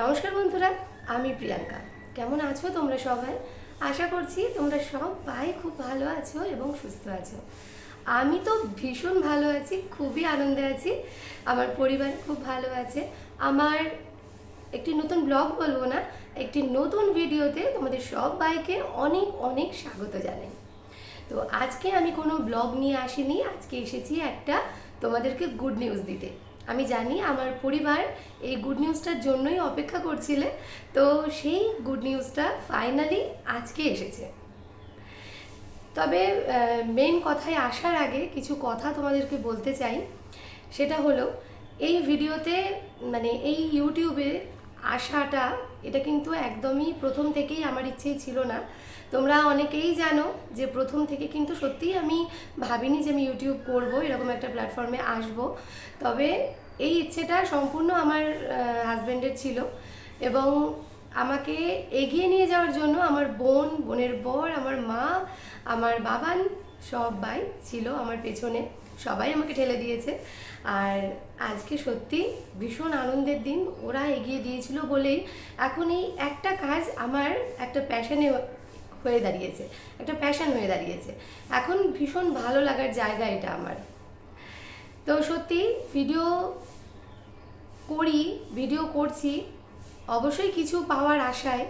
নমস্কার বন্ধুরা, আমি প্রিয়াঙ্কা। কেমন আছো তোমরা সবাই? আশা করছি তোমরা সবাই খুব ভালো আছো এবং সুস্থ আছো। আমি তো ভীষণ ভালো আছি, খুবই আনন্দে আছি। আমার পরিবার খুব ভালো আছে। আমার একটি নতুন ব্লগ বলব না, একটি নতুন ভিডিওতে তোমাদের সব সবাইকে অনেক অনেক স্বাগত জানাই। তো আজকে আমি কোনো ব্লগ নিয়ে আসিনি, আজকে এসেছি একটা তোমাদেরকে গুড নিউজ দিতে। আমি জানি আমার পরিবার এই গুড নিউজটার জন্যই অপেক্ষা করছিলে, তো সেই গুড নিউজটা ফাইনালি আজকে এসেছে। তবে মেন কথায় আসার আগে কিছু কথা তোমাদেরকে বলতে চাই। সেটা হলো, এই ভিডিওতে মানে এই ইউটিউবে আসাটা, এটা কিন্তু একদমই প্রথম থেকেই আমার ইচ্ছেই ছিল না। তোমরা অনেকেই জানো যে প্রথম থেকে কিন্তু সত্যিই আমি ভাবিনি যে আমি ইউটিউব করব, এরকম একটা প্ল্যাটফর্মে আসব। তবে এই ইচ্ছেটা সম্পূর্ণ আমার হাজব্যান্ডের ছিল এবং আমাকে এগিয়ে নিয়ে যাওয়ার জন্য আমার বোন, বোনের বর, আমার মা, আমার বাবান সবাই ছিল আমার পেছনে। সবাই আমাকে ঠেলে দিয়েছে। আর আজকে সত্যি ভীষণ আনন্দের দিন। ওরা এগিয়ে দিয়েছিল বলেই এখন এই একটা কাজ আমার একটা প্যাশনে হয়ে দাঁড়িয়েছে, একটা প্যাশন হয়ে দাঁড়িয়েছে। এখন ভীষণ ভালো লাগার জায়গা এটা আমার। তো সত্যি ভিডিও করি ভিডিও করছি, অবশ্যই কিছু পাওয়ার আশায়,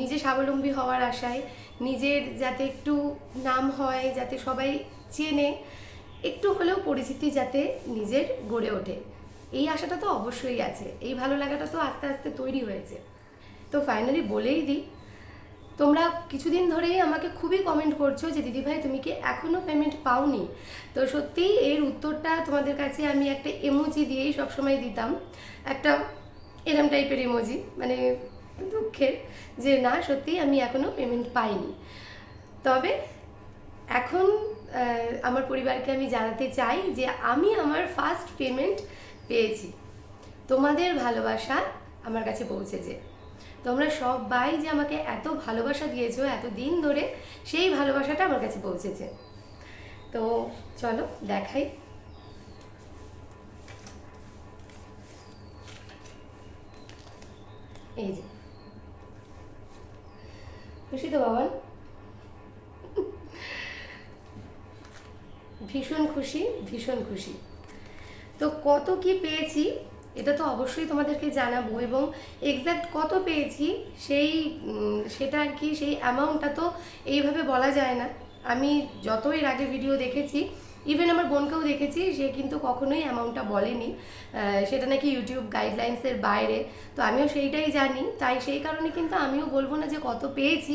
নিজে স্বাবলম্বী হওয়ার আশায়, নিজের যাতে একটু নাম হয়, যাতে সবাই চেনে, একটু হলেও পরিচিতি যাতে নিজের গড়ে ওঠে। এই আশাটা তো অবশ্যই আছে, এই ভালো লাগাটা তো আস্তে আস্তে তৈরি হয়েছে। তো ফাইনালি বলেই দিই তোমরা কিছুদিন ধরেই আমাকে খুবই কমেন্ট করছ যে দিদিভাই তুমি কি এখনও পেমেন্ট পাওনি? তো সত্যিই এর উত্তরটা তোমাদের কাছে আমি একটা এমোজি দিয়েই সবসময় দিতাম। একটা এরম টাইপের ইমোজি মানে দুঃখের যে, না সত্যি আমি এখনও পেমেন্ট পাইনি। তবে এখন আমার পরিবারকে আমি জানাতে চাই যে, আমি আমার ফার্স্ট পেমেন্ট পেয়েছি। তোমাদের ভালোবাসা আমার কাছে পৌঁছেছে। তোমরা সবাই যে আমাকে এত ভালোবাসা দিয়েছ এত দিন ধরে, সেই ভালোবাসাটা আমার কাছে পৌঁছেছে। তো চলো, দেখাই। এই যে। খুশি তো বাবা ভীষণ খুশি ভীষণ খুশি। তো কত কি পেয়েছি? এটা তো অবশ্যই তোমাদেরকে জানাব এবং এক্স্যাক্ট কত পেয়েছি সেই সেটা আর কি, সেই অ্যামাউন্টটা তো এইভাবে বলা যায় না। আমি যত এর আগে ভিডিও দেখেছি ইভেন আমার বোনকেও দেখেছি, সে কিন্তু কখনোই অ্যামাউন্টটা বলেনি। সেটা নাকি ইউটিউব গাইডলাইন্সের বাইরে। তো আমিও সেইটাই জানি। তাই সেই কারণে কিন্তু আমিও বলব না যে কত পেয়েছি।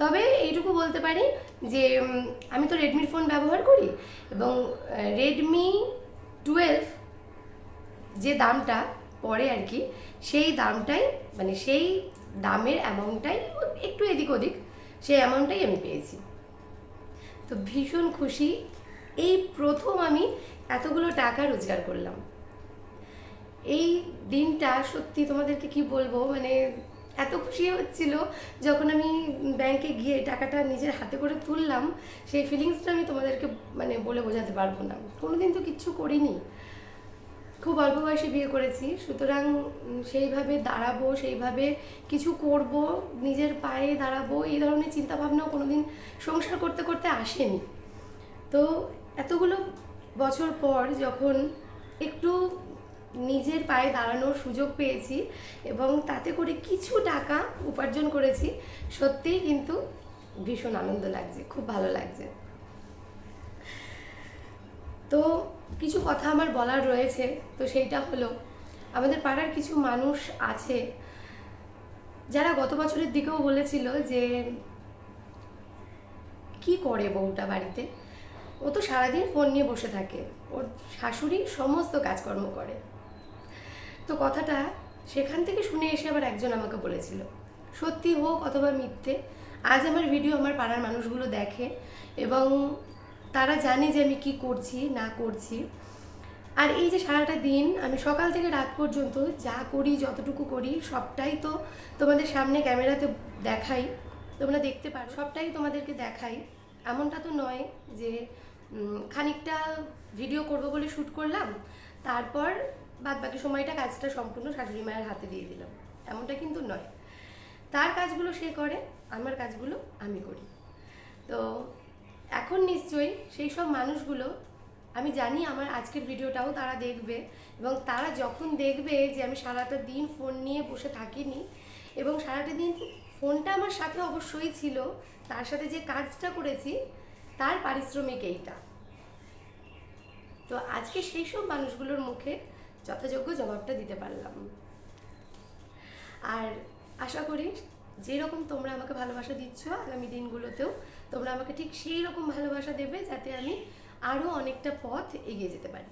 তবে এইটুকু বলতে পারি যে আমি তো রেডমির ফোন ব্যবহার করি এবং রেডমি টুয়েলভ যে দামটা পড়ে আর কি, সেই দামটাই মানে সেই দামের অ্যামাউন্টটাই একটু এদিক ওদিক, সেই অ্যামাউন্টটাই আমি পেয়েছি। তো ভীষণ খুশি, এই প্রথম আমি এতগুলো টাকা রোজগার করলাম। এই দিনটা সত্যি তোমাদেরকে কি বলব মানে এত খুশি হচ্ছিল, যখন আমি ব্যাংকে গিয়ে টাকাটা নিজের হাতে করে তুললাম, সেই ফিলিংসটা আমি তোমাদেরকে মানে বলে বোঝাতে পারব না। কোনোদিন তো কিচ্ছু করিনি। খুব অল্প বয়সে বিয়ে করেছি। সুতরাং সেইভাবে দাঁড়াবো, সেইভাবে কিছু করব, নিজের পায়ে দাঁড়াবো, এই ধরনের চিন্তাভাবনাও কোনোদিন সংসার করতে করতে আসেনি। তো এতগুলো বছর পর যখন একটু নিজের পায়ে দাঁড়ানোর সুযোগ পেয়েছি এবং তাতে করে কিছু টাকা উপার্জন করেছি, সত্যিই কিন্তু ভীষণ আনন্দ লাগছে, খুব ভালো লাগছে। তো কিছু কথা আমার বলার রয়েছে, তো সেইটা হলো, আমাদের পাড়ার কিছু মানুষ আছে, যারা গত বছরের দিকেও বলেছিল যে, কি করে বউটা বাড়িতে? ও তো সারাদিন ফোন নিয়ে বসে থাকে, ওর শাশুড়ি সমস্ত কাজকর্ম করে। তো কথাটা সেখান থেকে শুনে এসে আবার একজন আমাকে বলেছিল, সত্যি হোক অথবা মিথ্যে, আজ আমার ভিডিও আমার পাড়ার মানুষগুলো দেখে এবং তারা জানে যে আমি কি করছি, না করছি। আর এই যে সারাটা দিন, আমি সকাল থেকে রাত পর্যন্ত যা করি, যতটুকু করি, সবটাই তো তোমাদের সামনে ক্যামেরাতে দেখাই। তোমরা দেখতে পারো। সবটাই তোমাদেরকে দেখাই। এমনটা তো নয় যে খানিকটা ভিডিও করব বলে শ্যুট করলাম, তারপর বাদ বাকি সময়টা কাজটা সম্পূর্ণ শাশুড়ি মায়ের হাতে দিয়ে দিলাম। এমনটা কিন্তু নয়। তার কাজগুলো সে করে, আমার কাজগুলো আমি করি। তো এখন নিশ্চয়ই সেই সব মানুষগুলো, আমি জানি আমার আজকের ভিডিওটাও তারা দেখবে এবং তারা যখন দেখবে যে আমি সারাটা দিন ফোন নিয়ে বসে থাকিনি এবং সারাটা দিন ফোনটা আমার সাথে অবশ্যই ছিল, তার সাথে যে কাজটা করেছি, তার পারিশ্রমিক এইটা। তো আজকে সেই সব মানুষগুলোর মুখে যথাযোগ্য জবাবটা দিতে পারলাম। আর আশা করি যেরকম তোমরা আমাকে ভালোবাসা দিচ্ছ, আগামী দিনগুলোতেও তোমরা আমাকে ঠিক সেই রকম ভালোবাসা দেবে যাতে আমি আরও অনেকটা পথ এগিয়ে যেতে পারি।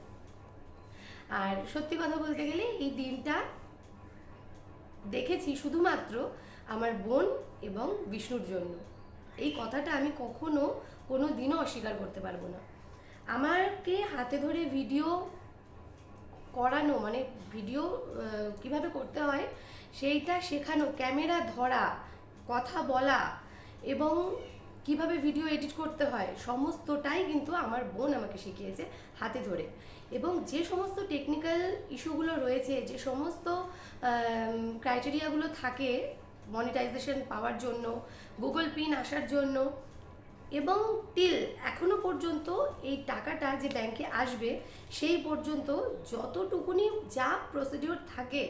আর সত্যি কথা বলতে গেলে এই দিনটা দেখেছি শুধুমাত্র আমার বোন এবং বিষ্ণুর জন্য। এই কথাটা আমি কখনো কোনো দিনও অস্বীকার করতে পারব না। আমাকে হাতে ধরে ভিডিও করানো মানে ভিডিও কীভাবে করতে হয় সেইটা শেখানো, ক্যামেরা ধরা, কথা বলা এবং কীভাবে ভিডিও এডিট করতে হয়, সমস্তটাই কিন্তু আমার বোন আমাকে শিখিয়েছে হাতে ধরে। এবং যে সমস্ত টেকনিক্যাল ইস্যুগুলো রয়েছে, যে সমস্ত ক্রাইটেরিয়াগুলো থাকে মনিটাইজেশন পাওয়ার জন্য গুগল পিন আসার জন্য, এবং টিল এখনও পর্যন্ত এই টাকাটা যে ব্যাংকে আসবে, সেই পর্যন্ত যতটুকুনি যা প্রসিডিওর থাকে,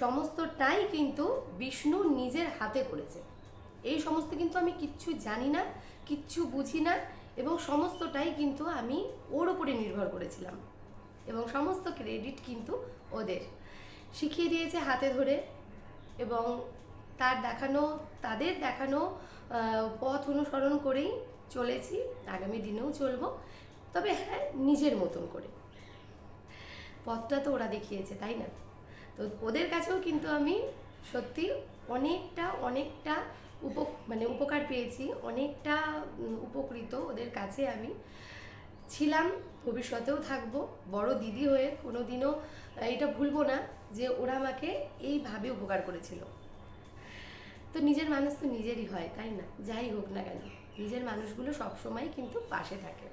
সমস্তটাই কিন্তু বিষ্ণু নিজের হাতে করেছে। এই সমস্ত কিন্তু আমি কিচ্ছু জানি না, কিচ্ছু বুঝি না এবং সমস্তটাই কিন্তু আমি ওর ওপরে নির্ভর করেছিলাম এবং সমস্ত ক্রেডিট কিন্তু ওদের। শিখিয়ে দিয়েছে হাতে ধরে এবং তার দেখানো, তাদের দেখানো পথ অনুসরণ করেই চলেছি। আগামী দিনেও চলবো। তবে হ্যাঁ নিজের মতন করে। পথটা তো ওরা দেখিয়েছে, তাই না? তো ওদের কাছেও কিন্তু আমি সত্যি অনেকটা অনেকটা উপ মানে উপকার পেয়েছি, অনেকটা উপকৃত ওদের কাছে আমি। ছিলাম, ভবিষ্যতেও থাকব, বড় দিদি হয়ে কোনোদিনও এটা ভুলবো না যে ওরা আমাকে এইভাবে উপকার করেছিল। তো নিজের মানুষ তো নিজেরই হয়, তাই না? যাই হোক না কেন, নিজের মানুষগুলো সবসময় কিন্তু পাশে থাকে।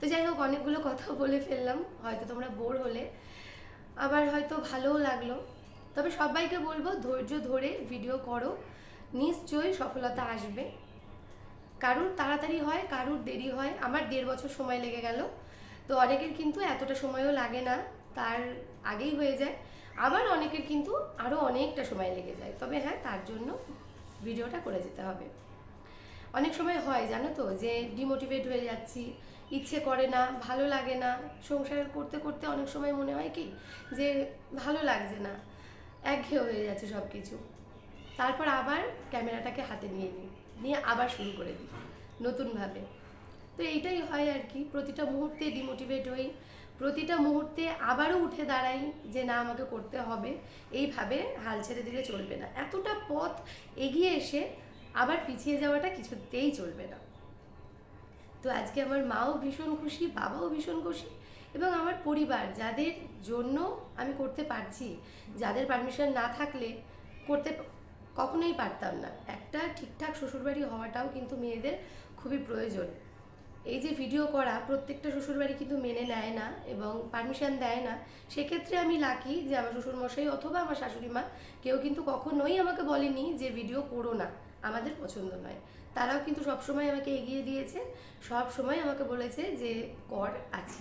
তো যাই হোক, অনেকগুলো কথা বলে ফেললাম, হয়তো তোমরা বোর হলে। আবার হয়তো ভালোও লাগল। তবে সবাইকে বলব, ধৈর্য ধরে ভিডিও করো। নিশ্চয়ই সফলতা আসবে। কারুর তাড়াতাড়ি হয়, কারুর দেরি হয়। আমার দেড় বছর সময় লেগে গেল। তো অনেকের কিন্তু এতটা সময়ও লাগে না, তার আগেই হয়ে যায়। আবার অনেকের কিন্তু আরও অনেকটা সময় লেগে যায়। তবে হ্যাঁ তার জন্য ভিডিওটা করে যেতে হবে। অনেক সময় হয়, জানো তো, যে ডিমোটিভেট হয়ে যাচ্ছি, ইচ্ছে করে না, ভালো লাগে না। সংসার করতে করতে অনেক সময় মনে হয় কি, যে ভালো লাগছে না, একঘেয়ে হয়ে যাচ্ছে সব কিছু তারপর আবার ক্যামেরাটাকে হাতে নিয়ে নিই, নিয়ে আবার শুরু করে দিই, নতুনভাবে। তো এইটাই হয় আর কি, প্রতিটা মুহূর্তে ডিমোটিভেট হই, প্রতিটা মুহূর্তে আবারও উঠে দাঁড়াই যে না, আমাকে করতে হবে, এইভাবে হাল ছেড়ে দিলে চলবে না। এতটা পথ এগিয়ে এসে আবার পিছিয়ে যাওয়াটা কিছুতেই চলবে না। তো আজকে আমার মাও ভীষণ খুশি, বাবাও ভীষণ খুশি এবং আমার পরিবার, যাদের জন্য আমি করতে পারছি, যাদের পারমিশন না থাকলে করতে কখনোই পারতাম না। একটা ঠিকঠাক শ্বশুরবাড়ি হওয়াটাও কিন্তু মেয়েদের খুবই প্রয়োজন। এই যে ভিডিও করা, প্রত্যেকটা শ্বশুরবাড়ি কিন্তু মেনে নেয় না এবং পারমিশন দেয় না। সেক্ষেত্রে আমি লাকি যে আমার শ্বশুরমশাই অথবা আমার শাশুড়ি মা কেউ কিন্তু কখনোই আমাকে বলেনি যে ভিডিও করো না। আমাদের পছন্দ নয়। তারাও কিন্তু সবসময় আমাকে এগিয়ে দিয়েছে সব সময় আমাকে বলেছে যে কর আছে।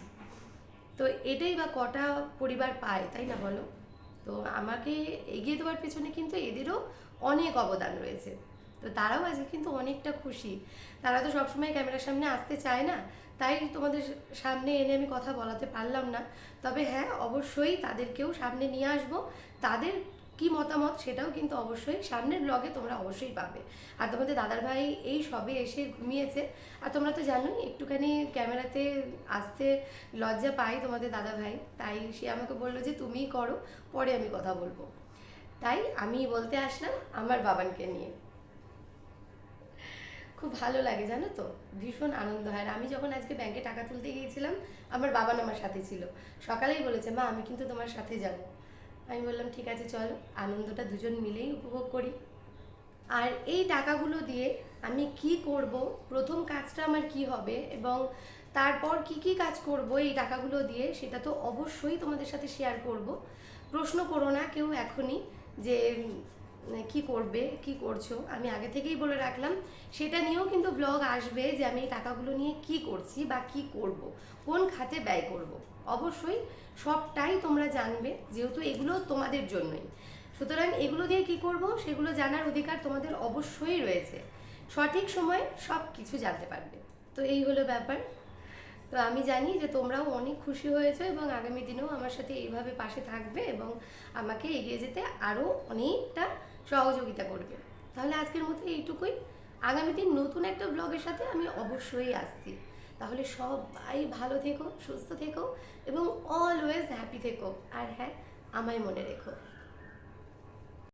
তো এটাই বা কটা পরিবার পায়, তাই না বলো? তো আমাকে এগিয়ে দেওয়ার পেছনে কিন্তু এদেরও অনেক অবদান রয়েছে। তো তারাও আজকে কিন্তু অনেকটা খুশি। তারা তো সবসময় ক্যামেরার সামনে আসতে চায় না। তাই তোমাদের সামনে এনে আমি কথা বলাতে পারলাম না। তবে হ্যাঁ অবশ্যই তাদেরকেও সামনে নিয়ে আসব। তাদের কি মতামত সেটাও কিন্তু অবশ্যই সামনের ব্লগে তোমরা অবশ্যই পাবে। আর তোমাদের দাদার ভাই এই সবে এসে ঘুমিয়েছে। আর তোমরা তো জানোই, একটুখানি ক্যামেরাতে আসতে লজ্জা পাই তোমাদের দাদা ভাই তাই সে আমাকে বলল যে, তুমিই করো, পরে আমি কথা বলব। তাই আমি বলতে আসলাম আমার বাবানকে নিয়ে। খুব ভালো লাগে, জানো তো? ভীষণ আনন্দ হয়। আর আমি যখন আজকে ব্যাংকে টাকা তুলতে গিয়েছিলাম, আমার বাবান আমার সাথে ছিল। সকালেই বলেছে, মা, আমি কিন্তু তোমার সাথে যাব। আমি বললাম, ঠিক আছে, চলো। আনন্দটা দুজন মিলেই উপভোগ করি। আর এই টাকাগুলো দিয়ে আমি কি করব, প্রথম কাজটা আমার কি হবে এবং তারপর কি কি কাজ করব এই টাকাগুলো দিয়ে, সেটা তো অবশ্যই তোমাদের সাথে শেয়ার করব। প্রশ্ন করো না, কেউ এখনই যে উম, কি করবে কি করছ আমি আগে থেকেই বলে রাখলাম। সেটা নিয়েও কিন্তু ব্লগ আসবে যে আমি এই টাকাগুলো নিয়ে কি করছি বা কি করব কোন খাতে ব্যয় করব। অবশ্যই সবটাই তোমরা জানবে যেহেতু এগুলো তোমাদের জন্যই। সুতরাং এগুলো দিয়ে কি করব সেগুলো জানার অধিকার তোমাদের অবশ্যই রয়েছে। সঠিক সময়ে সব কিছু জানতে পারবে। তো এই হলো ব্যাপার। তো আমি জানি যে তোমরাও অনেক খুশি হয়েছো এবং আগামী দিনেও আমার সাথে এইভাবে পাশে থাকবে এবং আমাকে এগিয়ে যেতে আরও অনেকটা সহযোগিতা করবে। তাহলে আজকের মতো এইটুকুই। আগামী দিন নতুন একটা ব্লগের সাথে আমি অবশ্যই আসছি। তাহলে সবাই ভালো থেকো, সুস্থ থেকো এবং অলওয়েজ হ্যাপি থেকো। আর হ্যাঁ আমায় মনে রেখো।